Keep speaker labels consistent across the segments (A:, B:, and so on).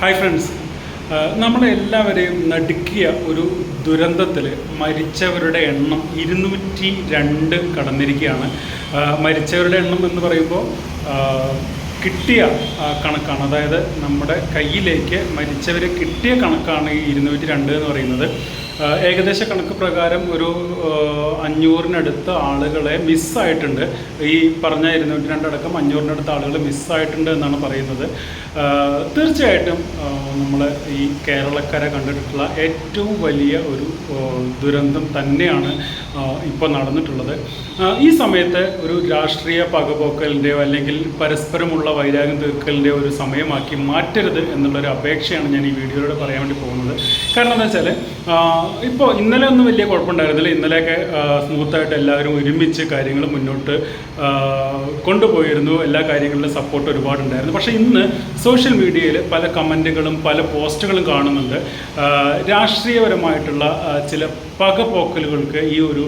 A: Hi friends നമ്മളെല്ലാവരെയും നടുക്കിയ ഒരു ദുരന്തത്തിൽ മരിച്ചവരുടെ എണ്ണം ഇരുന്നൂറ്റി രണ്ട് കടന്നിരിക്കുകയാണ് മരിച്ചവരുടെ എണ്ണം എന്ന് പറയുമ്പോൾ കിട്ടിയ കണക്കാണ്. അതായത് നമ്മുടെ കയ്യിലേക്ക് മരിച്ചവർ കിട്ടിയ കണക്കാണ് ഈ ഇരുന്നൂറ്റി രണ്ട് എന്ന് പറയുന്നത്. ഏകദേശ കണക്ക് പ്രകാരം ഒരു അഞ്ഞൂറിനടുത്ത് ആളുകളെ മിസ്സായിട്ടുണ്ട്. ഈ പറഞ്ഞ ഇരുന്നൂറ്റി രണ്ടടക്കം അഞ്ഞൂറിനടുത്ത് ആളുകൾ മിസ്സായിട്ടുണ്ട് എന്നാണ് പറയുന്നത്. തീർച്ചയായിട്ടും നമ്മൾ ഈ കേരളക്കര കണ്ടിട്ടുള്ള ഏറ്റവും വലിയ ഒരു ദുരന്തം തന്നെയാണ് ഇപ്പോൾ നടന്നിട്ടുള്ളത്. ഈ സമയത്ത് ഒരു രാഷ്ട്രീയ പകപോക്കലിന്റെയോ അല്ലെങ്കിൽ പരസ്പരമുള്ള വൈരാഗ്യം തീർക്കലിന്റെയോ ഒരു സമയമാക്കി മാറ്റരുത് എന്നുള്ളൊരു അപേക്ഷയാണ് ഞാൻ ഈ വീഡിയോയിലൂടെ പറയാൻ വേണ്ടി പോകുന്നത്. കാരണം എന്താ വെച്ചാൽ ഇപ്പോൾ ഇന്നലെ ഒന്നും വലിയ കുഴപ്പമുണ്ടായിരുന്നില്ല. ഇന്നലെയൊക്കെ സ്മൂത്തായിട്ട് എല്ലാവരും ഒരുമിച്ച് കാര്യങ്ങൾ മുന്നോട്ട് കൊണ്ടുപോയിരുന്നു. എല്ലാ കാര്യങ്ങളിലും സപ്പോർട്ട് ഒരുപാടുണ്ടായിരുന്നു. പക്ഷേ ഇന്ന് സോഷ്യൽ മീഡിയയിൽ പല കമന്റുകളും പല പോസ്റ്റുകളും കാണുന്നുണ്ട്. രാഷ്ട്രീയപരമായിട്ടുള്ള ചില പകപോക്കലുകൾക്ക് ഈ ഒരു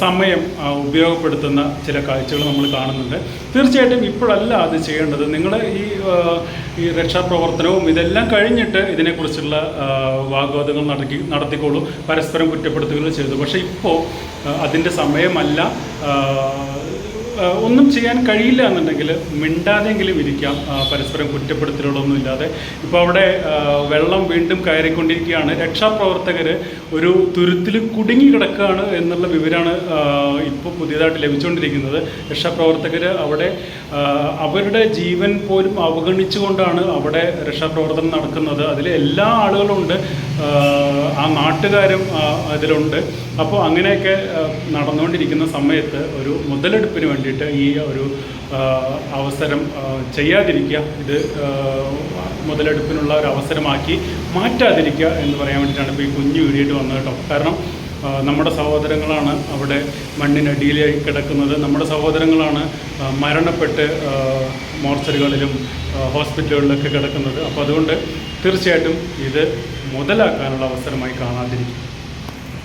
A: സമയം ഉപയോഗപ്പെടുത്തുന്ന ചില കാഴ്ചകൾ നമ്മൾ കാണുന്നുണ്ട്. തീർച്ചയായിട്ടും ഇപ്പോഴല്ല അത് ചെയ്യേണ്ടത്. നിങ്ങൾ ഈ ഈ രക്ഷാപ്രവർത്തനവും ഇതെല്ലാം കഴിഞ്ഞിട്ട് ഇതിനെക്കുറിച്ചുള്ള വാഗ്വാദങ്ങൾ നടത്തി നടത്തിക്കോളൂ. പരസ്പരം കുറ്റപ്പെടുത്തുകയും ചെയ്തു. പക്ഷേ ഇപ്പോൾ അതിന്റെ സമയമല്ല. ഒന്നും ചെയ്യാൻ കഴിയില്ല എന്നുണ്ടെങ്കിൽ മിണ്ടാതെങ്കിലും ഇരിക്കാം. പരസ്പരം കുറ്റപ്പെടുത്തലുകളൊന്നും ഇല്ലാതെ. ഇപ്പോൾ അവിടെ വെള്ളം വീണ്ടും കയറിക്കൊണ്ടിരിക്കുകയാണ്. രക്ഷാപ്രവർത്തകർ ഒരു തുരുത്തിൽ കുടുങ്ങി കിടക്കുകയാണ് എന്നുള്ള വിവരമാണ് ഇപ്പോൾ പുതിയതായിട്ട് ലഭിച്ചുകൊണ്ടിരിക്കുന്നത്. രക്ഷാപ്രവർത്തകർ അവിടെ അവരുടെ ജീവൻ പോലും അവഗണിച്ചുകൊണ്ടാണ് അവിടെ രക്ഷാപ്രവർത്തനം നടക്കുന്നത്. അതിൽ എല്ലാ ആളുകളും ഉണ്ട് ആ, നാട്ടുകാരും അതിലുണ്ട്. അപ്പോൾ അങ്ങനെയൊക്കെ നടന്നുകൊണ്ടിരിക്കുന്ന സമയത്ത് ഒരു മുതലെടുപ്പിന് വേണ്ടിയിട്ട് ഈ ഒരു അവസരം ചെയ്യാതിരിക്കുക ഇത് മുതലെടുപ്പിനുള്ള ഒരു അവസരമാക്കി മാറ്റാതിരിക്കുക എന്ന് പറയാൻ വേണ്ടിയിട്ടാണ് ഇപ്പോൾ ഈ കുഞ്ഞു വീഡിയോയിട്ട് വന്നത് കേട്ടോ. കാരണം നമ്മുടെ സഹോദരങ്ങളാണ് അവിടെ മണ്ണിനടിയിലായി കിടക്കുന്നത്. നമ്മുടെ സഹോദരങ്ങളാണ് മരണപ്പെട്ട് മോർച്ചറികളിലും ഹോസ്പിറ്റലുകളിലൊക്കെ കിടക്കുന്നത്. അപ്പോൾ അതുകൊണ്ട് തീർച്ചയായിട്ടും ഇത് മുതലാക്കാനുള്ള അവസരമായി കാണാതിരിക്കും.